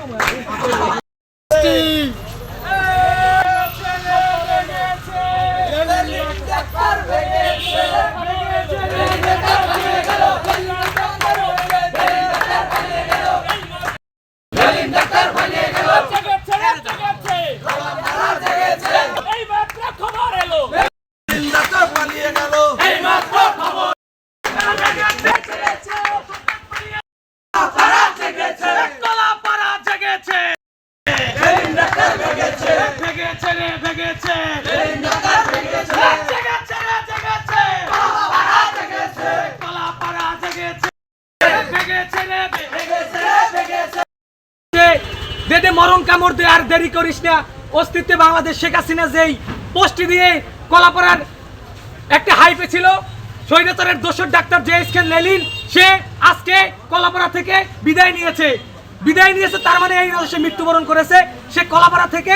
すげえ! দে মরণ কামড় দে, আর দেরি করিস না। অস্তিত্বে বাংলাদেশ শেখ হাসিনা যেই পোস্টটি দিয়ে কলাপাড়ার একটা হাইপে ছিল, স্বৈরাচারের দোষর ডাক্তার জে এস খান লেলিন, সে আজকে কলাপাড়া থেকে বিদায় নিয়েছে। বিদায় নিয়েছে, তার মানে এই সে মৃত্যুবরণ করেছে। সে কলাপাড়া থেকে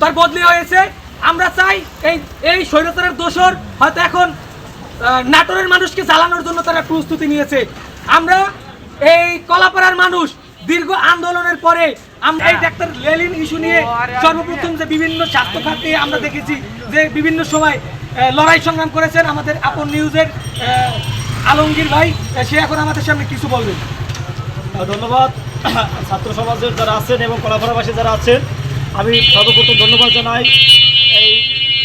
তার বদলি হয়েছে। আমরা চাই এই এই স্বৈরাচারের দোষর হয়তো এখন নাটোরের মানুষকে জ্বালানোর জন্য তারা প্রস্তুতি নিয়েছে। আমরা এই কলাপাড়ার মানুষ দীর্ঘ আন্দোলনের পরে আমরা এই ডাক্তার লেলিন ইস্যু নিয়ে সর্বপ্রথম যে বিভিন্ন স্বাস্থ্য খাতে আমরা দেখেছি যে বিভিন্ন সময় লড়াই সংগ্রাম করেছেন আমাদের আপন নিউজের আহ, আলমগীর ভাই সে এখন আমাদের সামনে কিছু বলবেন ধন্যবাদ। ছাত্র সমাজের যারা আছেন এবং কলাপাড়াবাসী যারা আছেন আমি সর্বপ্রথম ধন্যবাদ জানাই এই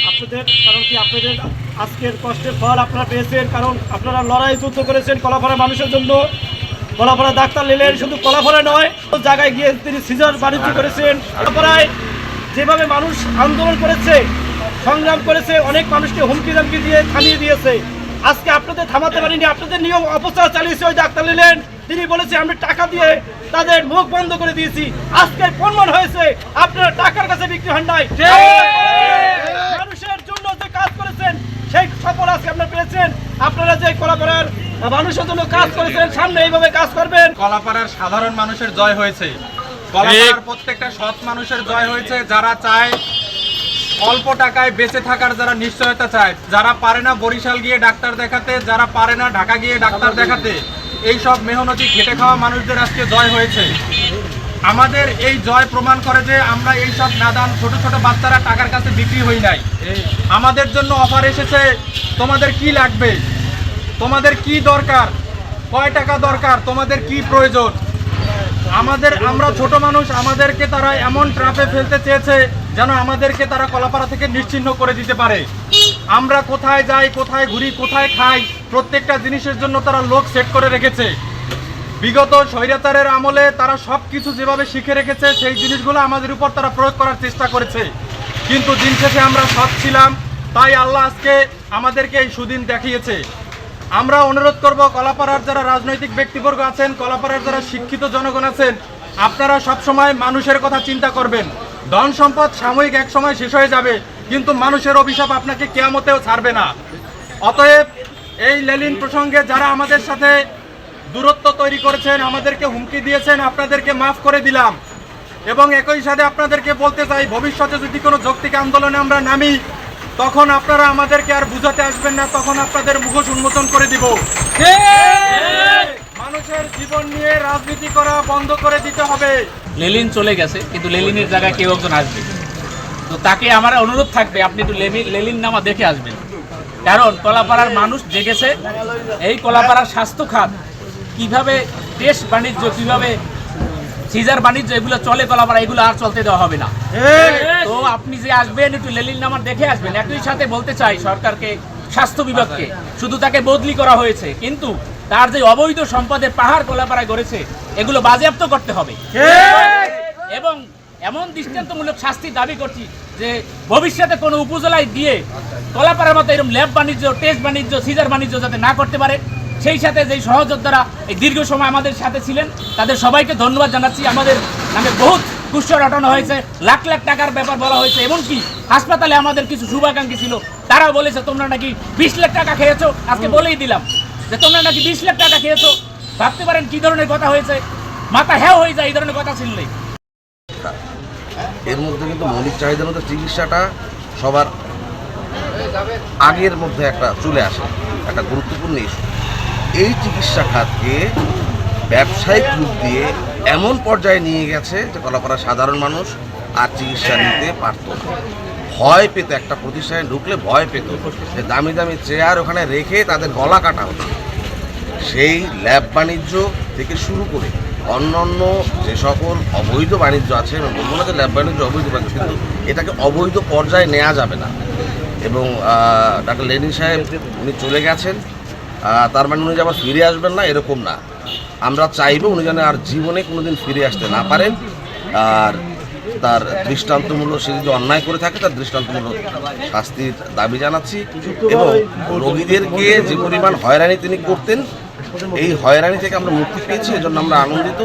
আপনাদের, কারণ কি আপনাদের আজকের কষ্টের ফল আপনারা পেয়েছেন, কারণ আপনারা লড়াই যুদ্ধ করেছেন কলাপাড়া মানুষের জন্য। কলাপাড়া ডাক্তার নিলেন, শুধু কলাপাড়া নয় জায়গায় গিয়ে তিনি সিজার বাণিজ্য করেছেন। কলাপাড়ায় যেভাবে মানুষ আন্দোলন করেছে, সংগ্রাম করেছে, অনেক মানুষকে হুমকি দামকি দিয়ে থামিয়ে দিয়েছে। আজকে আপনাদের থামাতে পারিনি আপনাদের নিয়ম অপচার চালিয়েছে ওই ডাক্তার নিলেন। তিনি বলেছে আমরা টাকা দিয়ে তাদের মুখ বন্ধ করে দিয়েছি। আজকে প্রমাণ হয়েছে আপনারা টাকার কাছে বিক্রি হন নাই। মানুষের জন্য যে কাজ করেছেন সেই সফল আজকে আপনারা পেয়েছেন। আপনারা যে কলা কলাপাড়ার মানুষের জন্য কাজ করেছেন সামনে এইভাবে কাজ করবেন। কলাপাড়ার সাধারণ মানুষের জয় হয়েছে। কলাপাড়ার প্রত্যেকটা সৎ মানুষের জয় হয়েছে যারা চায় অল্প টাকায় বেঁচে থাকার যারা নিশ্চয়তা চায়, যারা পারে না বরিশাল গিয়ে ডাক্তার দেখাতে, যারা পারে না ঢাকা গিয়ে ডাক্তার দেখাতে এই সব মেহনতি খেটে খাওয়া মানুষদের আজকে জয় হয়েছে। আমাদের এই জয় প্রমাণ করে যে আমরা এই সব নাদান ছোট ছোট বাচ্চারা টাকার কাছে বিক্রি হই নাই। আমাদের জন্য অফার এসেছে, তোমাদের কি লাগবে? তোমাদের কি দরকার? কয় টাকা দরকার? তোমাদের কি প্রয়োজন? আমাদের, আমরা ছোট মানুষ, আমাদেরকে তারা এমন ট্রাফে ফেলতে চেয়েছে যেন আমাদেরকে তারা কলাপাড়া থেকে নিশ্চিহ্ন করে দিতে পারে। আমরা কোথায় যাই, কোথায় ঘুরি, কোথায় খাই, প্রত্যেকটা জিনিসের জন্য তারা লোক সেট করে রেখেছে। বিগত স্বৈরাচারের আমলে তারা সব কিছু যেভাবে শিখে রেখেছে, সেই জিনিসগুলো আমাদের উপর তারা প্রয়োগ করার চেষ্টা করেছে। কিন্তু দিন শেষে আমরা সৎ ছিলাম, তাই আল্লাহ আজকে আমাদেরকে এই সুদিন দেখিয়েছে। আমরা অনুরোধ করব, কলাপাড়ার যারা রাজনৈতিক ব্যক্তিবর্গ আছেন, কলাপাড়ার যারা শিক্ষিত জনগণ আছেন, আপনারা সব সময় মানুষের কথা চিন্তা করবেন। ধন সম্পদ সাময়িক এক সময় শেষ হয়ে যাবে, কিন্তু মানুষের অভিশাপ আপনাকে কেয়ামতেও ছাড়বে না। অতএব এই লেলিন প্রসঙ্গে যারা আমাদের সাথে দূরত্ব তৈরি করেছেন, আমাদেরকে হুমকি দিয়েছেন, আপনাদেরকে মাফ করে দিলাম। এবং একই সাথে আপনাদেরকে বলতে চাই, ভবিষ্যতে যদি কোনো যৌক্তিক আন্দোলনে আমরা নামি, তখন আপনারা আমাদেরকে আর বুঝাতে আসবেন না, তখন আপনাদের মুখোশ উন্মোচন করে দিব। মানুষের জীবন নিয়ে রাজনীতি করা বন্ধ করে দিতে হবে। লেলিন চলে গেছে কিন্তু লেলিনের জায়গায় কেউ একজন আসবে। তো তাকে আমার অনুরোধ থাকবে আপনি একটু লেলিন নামা দেখে আসবেন। কারণ কলাপাড়ার মানুষ জেগেছে এই কলাপাড়ার স্বাস্থ্য খাত কীভাবে টেস্ট বাণিজ্য কীভাবে সিজার বাণিজ্য এগুলো চলে কলাপাড়া এগুলো আর চলতে দেওয়া হবে না। তো আপনি যে আসবেন একটু লেলিন নামার দেখে আসবেন। একই সাথে বলতে চাই সরকারকে স্বাস্থ্য বিভাগকে শুধু তাকে বদলি করা হয়েছে কিন্তু তার যে অবৈধ সম্পদের পাহাড় কলাপাড়ায় গড়েছে এগুলো বাজেয়াপ্ত করতে হবে। এবং এমন দৃষ্টান্তমূলক শাস্তি দাবি করছি যে ভবিষ্যতে কোনো উপজেলায় দিয়ে কলাপাড়ার মতো এরকম ল্যাব বাণিজ্য টেস্ট বাণিজ্য সিজার বাণিজ্য যাতে না করতে পারে সেই সাথে যেই সহযোদ্ধারা এই দীর্ঘ সময় আমাদের সাথে ছিলেন তাদের সবাইকে ধন্যবাদ জানাচ্ছি। আমাদের নামে বহুত কুষ্ঠ রটানো হয়েছে লাখ লাখ টাকার ব্যাপার বলা হয়েছে এমনকি হাসপাতালে আমাদের কিছু শুভাকাঙ্ক্ষী ছিল তারা বলেছে তোমরা নাকি বিশ লাখ টাকা খেয়েছো? আজকে বলেই দিলাম। যে তোমরা নাকি বিশ লাখ টাকা খেয়েছো? ভাবতে পারেন কি ধরনের কথা হয়েছে? মাথা হ্যাঁ হয়ে যায়, এই ধরনের কথা শুনলেই। এর মধ্যে কিন্তু মৌলিক চাহিদার মধ্যে চিকিৎসাটা সবার আগের মধ্যে একটা চলে আসে, একটা গুরুত্বপূর্ণ ইস্যু এই চিকিৎসা খাতকে ব্যবসায়িক রূপ দিয়ে এমন পর্যায়ে নিয়ে গেছে যে কলাপাড়া সাধারণ মানুষ আর চিকিৎসা নিতে পারতো না। ভয় পেত, একটা প্রতিষ্ঠানে ঢুকলে ভয় পেত। যে দামি দামি চেয়ার ওখানে রেখে তাদের গলা কাটা হতো। সেই ল্যাব বাণিজ্য থেকে শুরু করে অন্যান্য যে সকল অবৈধ বাণিজ্য আছে, আমি বলব না যে ল্যাব বাণিজ্য, অবৈধ বাণিজ্য, কিন্তু এটাকে অবৈধ পর্যায়ে নেওয়া যাবে না। এবং ডাক্তার লেনিন সাহেব, উনি চলে গেছেন। তার মানে উনি যে আবার ফিরে আসবেন না, এরকম না। আমরা চাইব উনি যেন আর জীবনে কোনোদিন ফিরে আসতে না পারেন। আর তার দৃষ্টান্তমূলক সে যদি অন্যায় করে থাকে, তার দৃষ্টান্তমূলক শাস্তির দাবি জানাচ্ছি। এবং রোগীদেরকে যে পরিমাণ হয়রানি তিনি করতেন এই হয়রানি থেকে আমরা মুক্তি পেয়েছি এজন্য আমরা আনন্দিত।